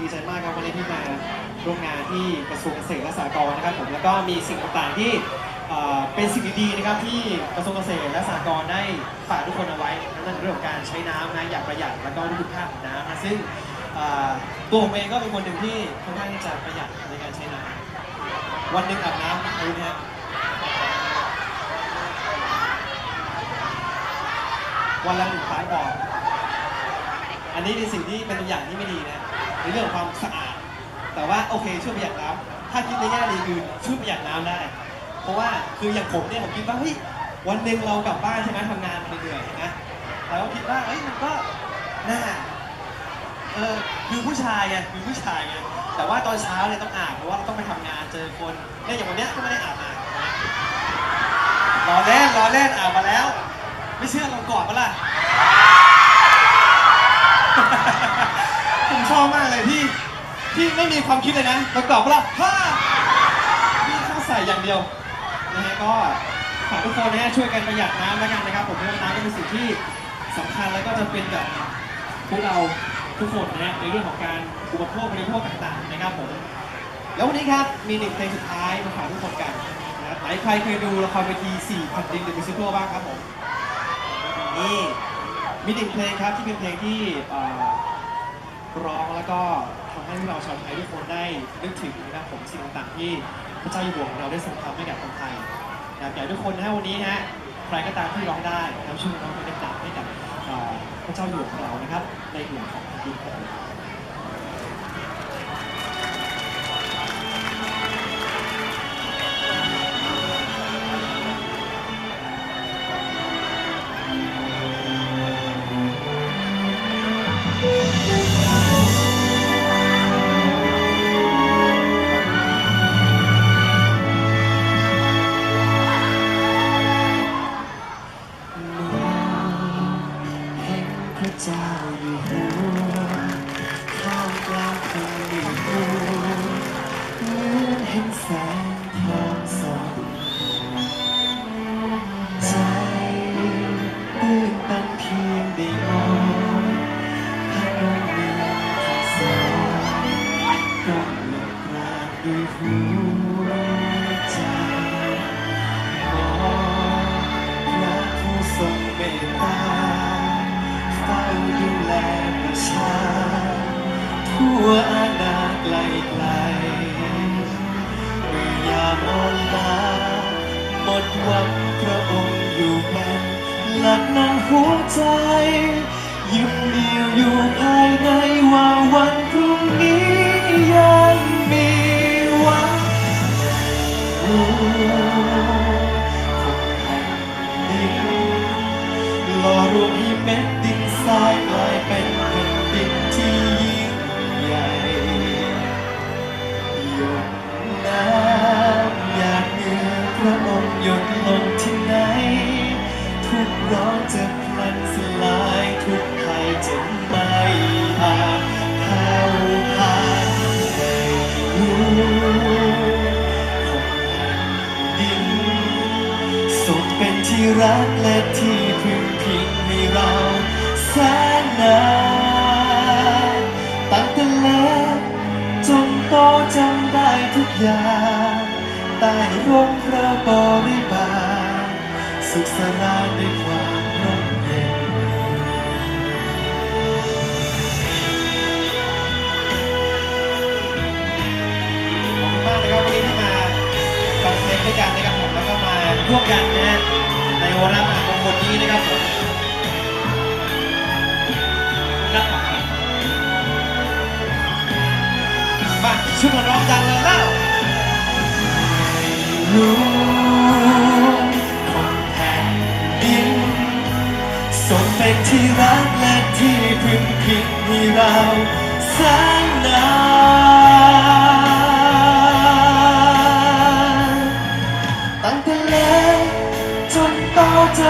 ดีใจมากครับวันนี้ที่มาร่วมงานที่กระทรวงเกษตรและสหกรณ์นะครับผมแล้วก็มีสิ่งต่างๆที่เป็นสิ่งดีๆนะครับที่กระทรวงเกษตรและสหกรณ์ได้ฝากทุกคนเอาไว้นั่นคือเรื่องของการใช้น้ำนะอย่างประหยัดแล้วก็คุณภาพของน้ำนะซึ่งตัวผมเองก็เป็นคนหนึ่งที่ค่อนข้างที่จะประหยัดในการใช้น้ำวันหนึ่งอาบน้ำรู้ไหมฮะวันละหนึ่งครั้งก่อนอันนี้เป็นสิ่งที่เป็นตัวอย่างที่ไม่ดีนะ เรื่องความสะอาด แต่ว่าโอเคช่วยประหยัดน้ำถ้าคิดในแง่ดีคือช่วยประหยัดน้ำได้ เพราะว่าคืออย่างผมเนี่ยผมคิดว่าเฮ้ยวันหนึ่งเรากลับบ้านใช่ไหมทำงานเหนื่อยๆใช่ไหมเราก็คิดว่าเฮ้ยมันก็น่าเออคือผู้ชายไงคือผู้ชายไงแต่ว่าตอนเช้าเนี่ยต้องอาบเพราะว่าเราต้องไปทำงานเจอคนเนี่ยอย่างวันเนี้ยก็ไม่ได้อาบน้ำรอเล่นรอเล่นอาบมาแล้ว ไม่เชื่อเรากอดมาล่ะ ผมชอบมากเลยที่ที่ไม่มีความคิดเลยนะประกอบว่าฮ่าพี่เข้าใส่อย่างเดียวนะฮะก็ฝากทุกคนนะฮะช่วยกันประหยัดน้ำแล้วกันนะครับ ผมเพราะน้ำก็เป็นสิ่งที่สำคัญแล้วก็จะเป็นกับพวกเราทุกคนนะฮะในเรื่องของการอุปโภคบริโภคต่างๆนะครับผมแล้ววันนี้ครับมีหนึ่งเพลงสุดท้ายมาฝากทุกคนกันนะครับไหนใครเคยดูละครเวที4พันดินเดอะมิวสิคลบ้างครับผมนี่มีหนึ่งเพลงครับที่เป็นเพลงที่ ร้องแล้วก็ทำให้เราชาวไทยทุกคนได้นึกถึงนะครับผมสิ่งต่างๆที่พระเจ้าอยู่หัวของเราได้ทรงทำให้กับคนไทยนะครับอยากให้ทุกคนนะวันนี้ฮะใครก็ตามที่ร้องได้นะครับช่วยร้องเพลงดังๆให้กับพระเจ้าอยู่หัวของเรานะครับในหลวงของแผ่นดินครับผม พระเจ้าอยู่หัวข้ามกลางคืนมีหัวเหมือนเห็นแสง หวังพระองค์อยู่เป็นหลักนำหัวใจ ยิ้มเดียวอยู่ภายในว่าวัน รักและที่พึ่งพิงให้เราแสนนานตั้งแต่เล็กจนโตจำได้ทุกอย่างใต้ร่มพระบริบาลสุขสรานด้วยความร่มเย็นขอบคุณมากนะครับวันนี้ที่มาฟังเพลงด้วยกันนะครับผมแล้วก็มาร่วมกันนะฮะ ในวาระมหามงคลนี้นะครับผมนะครับมาช่วยกันร้องดังเลยแล้วรู้ของแผ่นดินทรงเป็นที่รักและที่พึ่งพิงให้เรา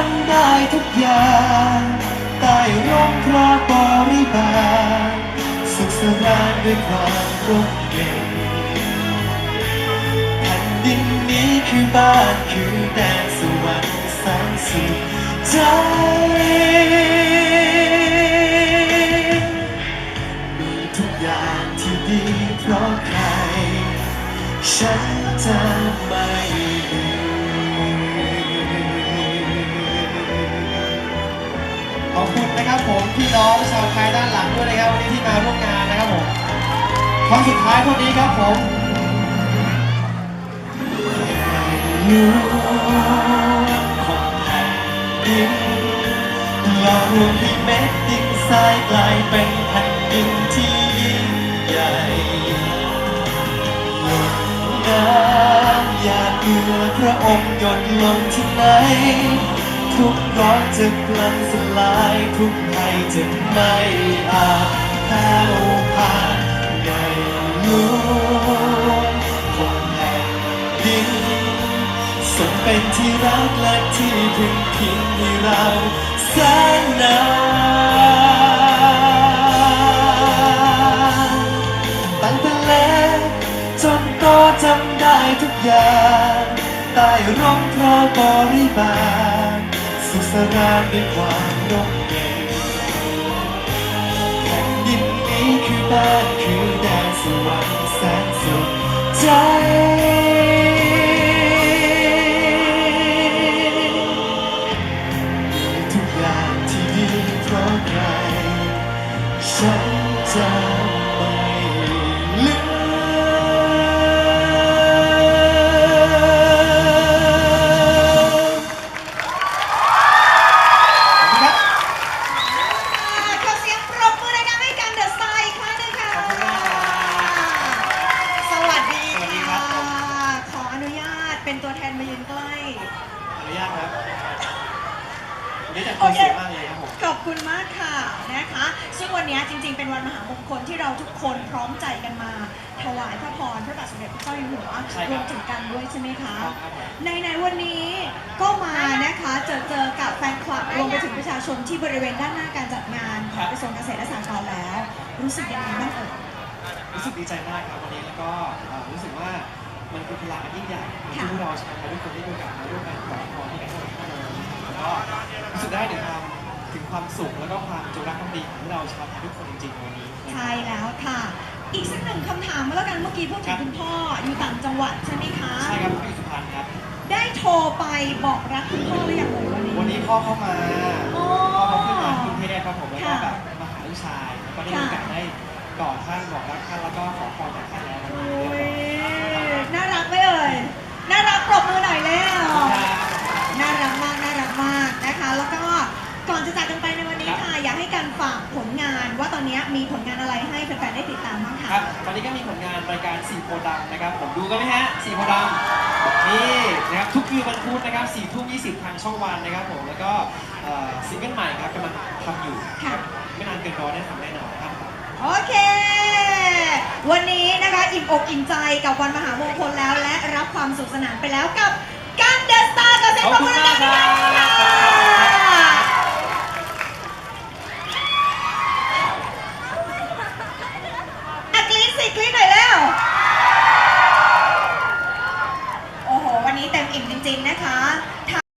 ำได้ทุกอย่างใต้ร่มพระบริบาลสุขสรานด้วยความร่มเย็นแผ่นดินนี้คือบ้านคือแดนสวรรค์แสนสุขใจมีทุกกอย่างที่ดีเพราะใครฉันจะ คุณนะครับผมพี่น้องชาวไทยด้านหลังด้วยนะครับวันนี้ที่มาร่วมงานนะครับผมครั้งสุดท้ายเท่านี้ครับผมอยู่ของแผ่นดินหล่อรวมให้เม็ดดินทรายกลายเป็นแผ่นดินที่ยิ่งใหญ่หยดน้ำหยาดเหงื่อพระองค์หยดลงที่ไหน ทุกร้อนจะพลันสลายทุกภัยจะไม่อาจแผ่วผ่านในหลวงของแผ่นดินสมเป็นที่รักและที่พึ่งพิงให้เราแสนนานตั้งแต่เล็กจนโตจำได้ทุกอย่างใต้ร่มเพราะบริบาล สุขสรานด้วยความร่มเย็นแผ่นดินนี้คือบ้านคือแดนสวรรค์แสนสุขใจทุกอย่างที่ดีเพราะใครฉันจะ นนี้แต่งตัวสวยมากเลยครับผม ขอบคุณมากค่ะนะคะ ซึ่งวันนี้จริงๆ เป็นวันมหามงคลที่เราทุกคนพร้อมใจกันมา ถวายพระพรพระบาทสมเด็จพระเจ้าอยู่หัวใช่ครับรวมถึงกันด้วยใช่ไหมคะครับผม ในในๆวันนี้ก็มานะคะเจอเจอกับแฟนคลับรวมไปถึงประชาชนที่บริเวณด้านหน้าการจัดงานของกระทรวงเกษตรและสหกรณ์แล้ว รู้สึกยังไงบ้างเอ่ย รู้สึกดีใจมากครับวันนี้แล้วก็เอ่อรู้สึกว่ามันคือพลังอันยิ่งใหญ่ที่พวกเราชาวไทยทุกคนได้มีโอกาสมาร่วมกันขอพรที่กันทั้งหมดทั้งมวลแล้ว ก็รู้สึกได้ถึงความถึงความสุขแล้วก็ความจงรักภักดีของพวกเราชาวไทยทุกคนจริงๆในวันนี้ใช่แล้วค่ะ อีกสักหนึ่งคำถามมาแล้วกันเมื่อกี้พูดถึงคุณพ่ออยู่ต่างจังหวัดใช่ไหมคะ ใช่ครับผมอยู่สุพรรณครับ ได้โทรไปบอกรักคุณพ่อหรือยังเอ่ยวันนี้ วันนี้พ่อเข้ามาอ๋อพ่อเขาขึ้นมากรุงเทพครับผมแล้วก็ค่ะแบบมาหาลูกชายแล้วก็ได้มีโอกาสได้กอดท่านบอกรักท่านแล้วก็ขอพรจากท่านแล้ววันโอ้นี้เรียบร้อยยน่ารักไหมเอ่ย มีผลงานอะไรให้แฟนๆได้ติดตามบ้างคค่ะรับตอนนี้ก็มีผลงานรายการสี่โพธิ์ดำนะครับ ผมดูกันไหมฮะสี่โพธิ์ดำนี่นะครับทุกคืนวันพุธนะครับสี่ทุ่มยี่สิบทางช่องวันนะครับผม แล้วก็เอ่อซิงเกิลใหม่ครับกำลังทำอยู่ค่ะ ไม่นานเกินรอได้ทำแน่นอนครับ โอเค วันนี้นะคะอิ่มอกอิ่มใจกับวันมหามงคลแล้วและรับความสุขสนานไปแล้วกับการเดอะสตาร์กับเซ็น